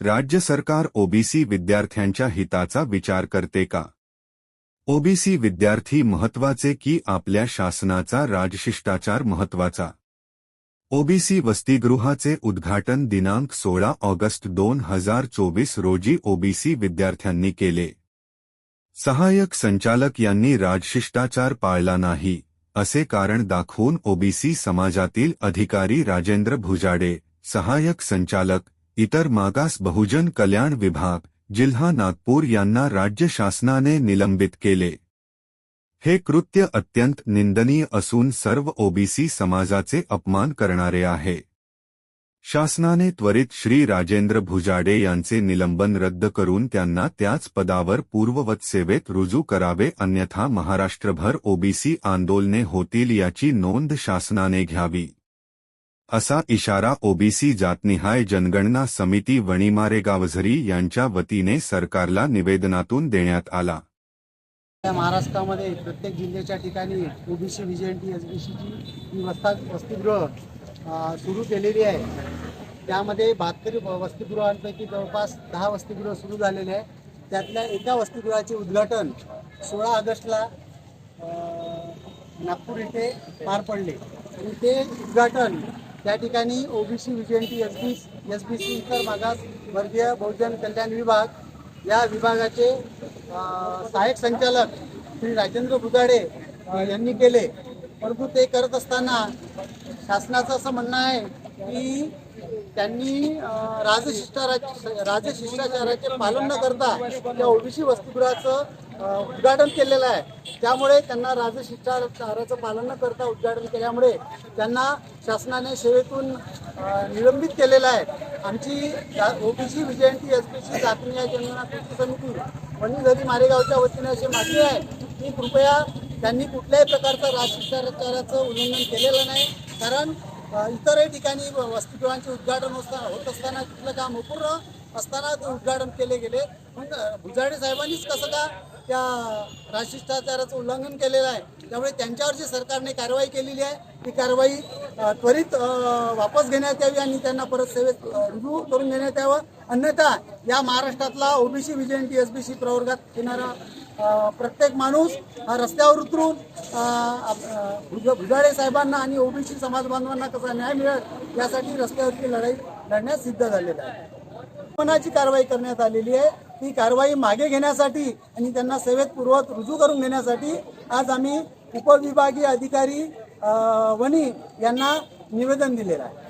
राज्य सरकार ओबीसी विद्यार्थ्यांच्या हिताचा विचार करते का? ओबीसी विद्यार्थी महत्वाचे की आपल्या शासनाचा राजशिष्टाचार महत्वाचा ओबीसी वसतिगृहाचे उद्घाटन दिनांक सोळा ऑगस्ट दोन हज़ार चोवीस रोजी ओबीसी विद्यार्थ्यांनी केले. सहाय्यक संचालक यांनी राजशिष्टाचार पाळला नाही, असे कारण दाखवून ओबीसी समाजातील अधिकारी राजेंद्र भुजाडे, सहाय्यक संचालक इतर मागास बहुजन कल्याण विभाग, जिल्हा नागपूर यांना राज्य शासनाने निलंबित केले. हे कृत्य अत्यंत निंदनीय असून सर्व ओबीसी समाजाचे अपमान करणारे आहे. शासनाने त्वरित श्री राजेंद्र भुजाडे यांचे निलंबन रद्द करून त्यांना त्याच पदावर पूर्ववत सेवेत रुजू करावे अन्यथा महाराष्ट्रभर ओबीसी आंदोलने होतील याची नोंद शासनाने घ्यावी. असा इशारा ओबीसी जातनिहाय जनगणना समिती वणीमारेगावझरी यांच्या वतीने सरकारला निवेदनातून देण्यात आला. महाराष्ट्रामध्ये प्रत्येक जिल्ह्याच्या ठिकाणी ओबीसी व्हीजेएनटी एस बी वस्ता वसतिगृह सुरू केलेली आहे. त्यामध्ये बहात्तर वसतिगृहांपैकी जवळपास दहा वसतिगृह सुरू झालेले आहे त्यातल्या एका वसतिगृहाचे उद्घाटन सोळा ऑगस्टला नागपूर इथे पार पडले. आणि ते उद्घाटन त्या ठिकाणी OBC विजयंती S B S B C इतर मागास वर्गीय बहुजन कल्याण विभाग या विभागाचे सहाय्यक संचालक श्री राजेंद्र बुदाडे यांनी केले. परंतु ते करत असताना शासनाचं असं म्हणणं आहे की त्यांनी अ, राजशिष्टाचाराचे पालन न करता त्या ओबीसी वसतिगृहाचं उद्घाटन केलेलं आहे. त्यामुळे त्यांना राजशिष्टाचाराचं पालन न करता उद्घाटन केल्यामुळे त्यांना शासनाने सेवेतून निलंबित केलेलं आहे. आमची ओबीसी विजयंती एस पी सी चाचणी जनगणना कृती समिती वणीधरी मारेगावच्या वतीने अशी मागणी आहे की कृपया त्यांनी कुठल्याही प्रकारचं राजशिष्टाचाराचं उल्लंघन केलेलं नाही कारण इतरही ठिकाणी वसतिगृहांचे उद्घाटन होता होत असताना तिथलं काम अपूर्ण असताना ते उद्घाटन केले गेले. मग भुजाडे साहेबांनीच कसं का त्या राजशिष्टाचाराचं उल्लंघन केलेलं आहे. त्यामुळे त्यांच्यावर जी सरकारने कारवाई केलेली आहे. ती कारवाई त्वरित वापस घेण्यात यावी आणि त्यांना परत सेवेत रुजू करून घेण्यात यावं. अन्यथा या महाराष्ट्रातला ओबीसी विजयंती एस बी सी प्रवर्गात येणारा प्रत्येक माणूस हा रस्त्यावर उतरून अ, भुजाडे साहेबांना आणि ओबीसी समाज बांधवांना कसा न्याय मिळेल यासाठी रस्त्यावरची लढाई लढण्यास सिद्ध झालेला आहे. मनाची कारवाई करण्यात आलेली आहे. ती कारवाई मागे घेण्यासाठी आणि त्यांना सेवेत पूर्वत रुजू करून घेण्यासाठी आज आम्ही उपविभागीय अधिकारी वणी यांना निवेदन दिलेलं आहे.